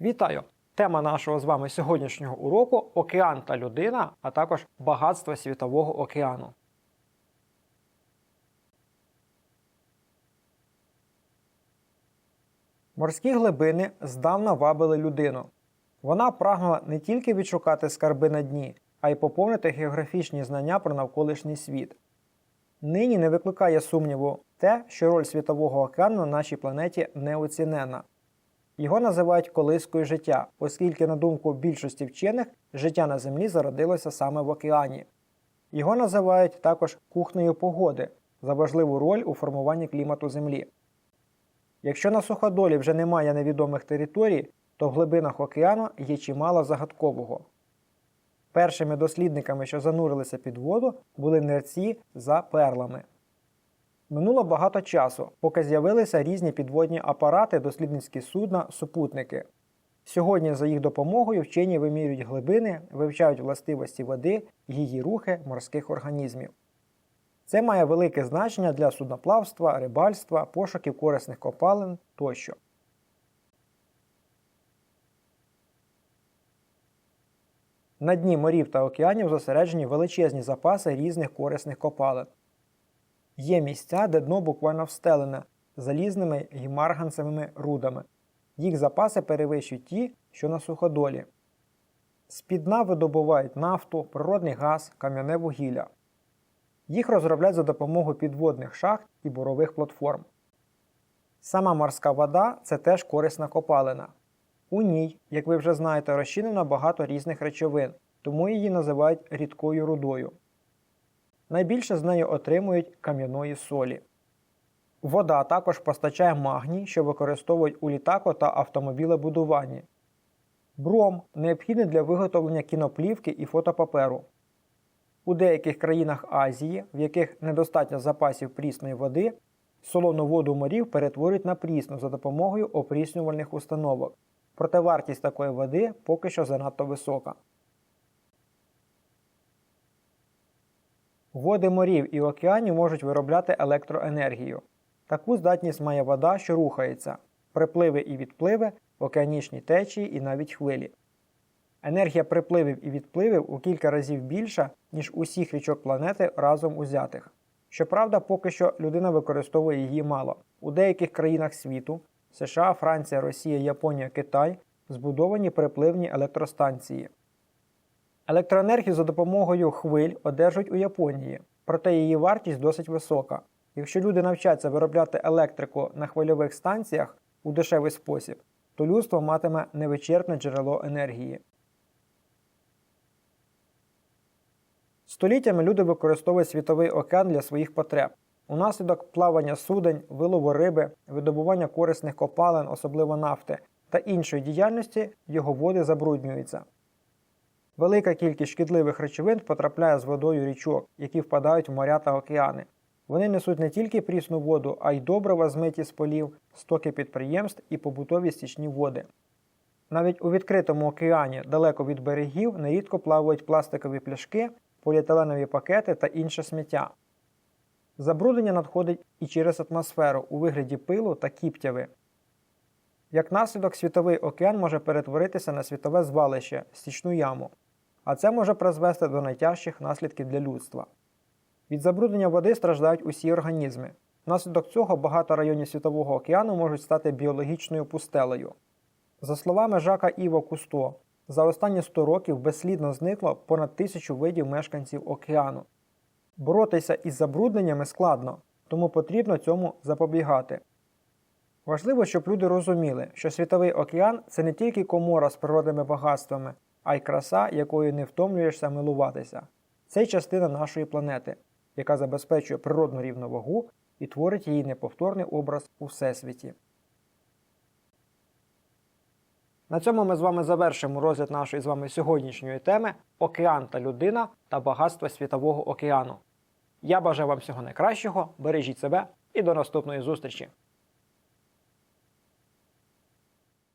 Вітаю! Тема нашого з вами сьогоднішнього уроку океан та людина, а також багатство світового океану. Морські глибини здавна вабили людину. Вона прагнула не тільки відшукати скарби на дні, а й поповнити географічні знання про навколишній світ. Нині не викликає сумніву те, що роль світового океану на нашій планеті неоцінена. Його називають колискою життя, оскільки, на думку більшості вчених, життя на Землі зародилося саме в океані. Його називають також кухнею погоди за важливу роль у формуванні клімату Землі. Якщо на суходолі вже немає невідомих територій, то в глибинах океану є чимало загадкового. Першими дослідниками, що занурилися під воду, були нерці за перлами. Минуло багато часу, поки з'явилися різні підводні апарати, дослідницькі судна, супутники. Сьогодні за їх допомогою вчені вимірюють глибини, вивчають властивості води, її рухи морських організмів. Це має велике значення для судноплавства, рибальства, пошуків корисних копалин тощо. На дні морів та океанів зосереджені величезні запаси різних корисних копалин. Є місця, де дно буквально встелене залізними і марганцевими рудами. Їх запаси перевищують ті, що на суходолі. З-під дна видобувають нафту, природний газ, кам'яне вугілля. Їх розробляють за допомогою підводних шахт і бурових платформ. Сама морська вода це теж корисна копалина. У ній, як ви вже знаєте, розчинено багато різних речовин, тому її називають рідкою рудою. Найбільше з неї отримують кам'яної солі. Вода також постачає магній, що використовують у літако та автомобілебудуванні. Бром необхідний для виготовлення кіноплівки і фотопаперу. У деяких країнах Азії, в яких недостатньо запасів прісної води, солону воду морів перетворюють на прісну за допомогою опріснювальних установок. Проте вартість такої води поки що занадто висока. Води морів і океанів можуть виробляти електроенергію. Таку здатність має вода, що рухається, припливи і відпливи, океанічні течії і навіть хвилі. Енергія припливів і відпливів у кілька разів більша, ніж усіх річок планети разом узятих. Щоправда, поки що людина використовує її мало. У деяких країнах світу США, Франція, Росія, Японія, Китай збудовані припливні електростанції. Електроенергію за допомогою хвиль одержують у Японії, проте її вартість досить висока. Якщо люди навчаться виробляти електрику на хвильових станціях у дешевий спосіб, то людство матиме невичерпне джерело енергії. Століттями люди використовують світовий океан для своїх потреб. Унаслідок плавання судень, вилову риби, видобування корисних копалин, особливо нафти, та іншої діяльності його води забруднюються. Велика кількість шкідливих речовин потрапляє з водою річок, які впадають в моря та океани. Вони несуть не тільки прісну воду, а й добрива змиті з полів, стоки підприємств і побутові стічні води. Навіть у відкритому океані, далеко від берегів, нерідко плавають пластикові пляшки, поліетиленові пакети та інше сміття. Забруднення надходить і через атмосферу у вигляді пилу та кіптяви. Як наслідок, світовий океан може перетворитися на світове звалище, стічну яму, а це може призвести до найтяжчих наслідків для людства. Від забруднення води страждають усі організми. Внаслідок цього багато районів Світового океану можуть стати біологічною пустелею. За словами Жака Іво Кусто, за останні 100 років безслідно зникло понад тисячу видів мешканців океану. Боротися із забрудненнями складно, тому потрібно цьому запобігати. Важливо, щоб люди розуміли, що Світовий океан це не тільки комора з природними багатствами, а й краса, якою не втомлюєшся милуватися. Це частина нашої планети, яка забезпечує природну рівновагу і творить її неповторний образ у всесвіті. На цьому ми з вами завершимо розгляд нашої з вами сьогоднішньої теми Океан та людина та багатство Світового океану. Я бажаю вам всього найкращого, бережіть себе і до наступної зустрічі!